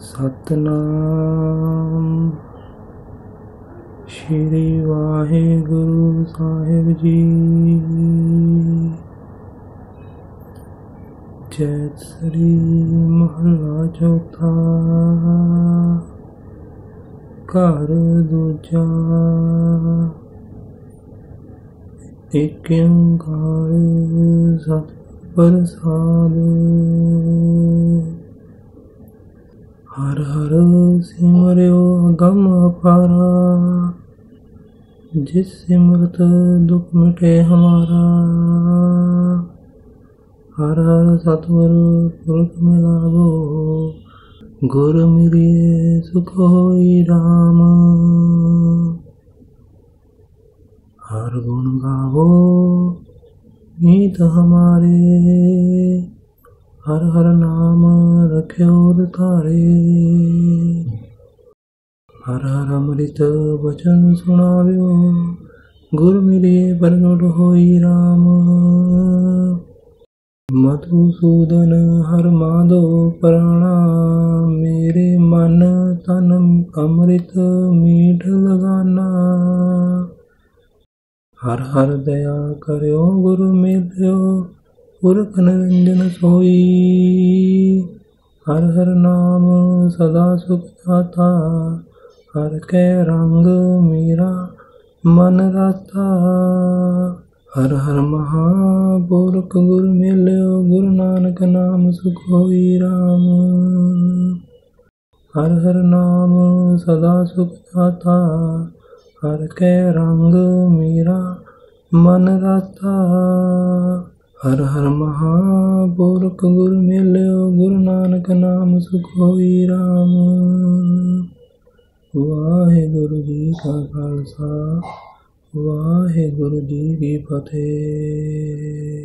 ਸਤਨਾਮ ਸ਼੍ਰੀ ਵਾਹਿਗੁਰੂ ਸਾਹਿਬ ਜੀ ਜੈ ਸ੍ਰੀ ਮਹਲਾ ਚੌਥਾ ਘਰ ਦੂਜਾ ਇਕ ਓੰਕਾਰ ਸਤਿ ਪ੍ਰਸਾਦ हर हर सिमरियो गम अपारा जिस सिमरत दुख मिटे हमारा। हर हर सतगुरु पुरख मिलागो गुर मिलिए सुख हो राम। हर गुण गावो, मीत हमारे। हर हर नाम रख्यो तारे हर हर अमृत वचन सुनाव्यो गुर मिलिए प्रगट होई राम। मधुसूदन हर माधो प्राणा, मेरे मन तन अमृत मीठ लगाना। हर हर दया करो गुरु मिलो और मनोरंजन सोई हर हर नाम सदा सुख जाता हर के रंग मेरा मन राता। हर हर महापुरख गुर मिलो गुरु नानक नाम सुख होई राम। हर हर नाम सदा सुख जाता हर के रंग मेरा मन राता। हर हर महापुरख गुर मिलियो गुरु नानक नाम सुखोई राम। वाहे गुरु जी का खालसा वाहे गुरु जी की फतेह।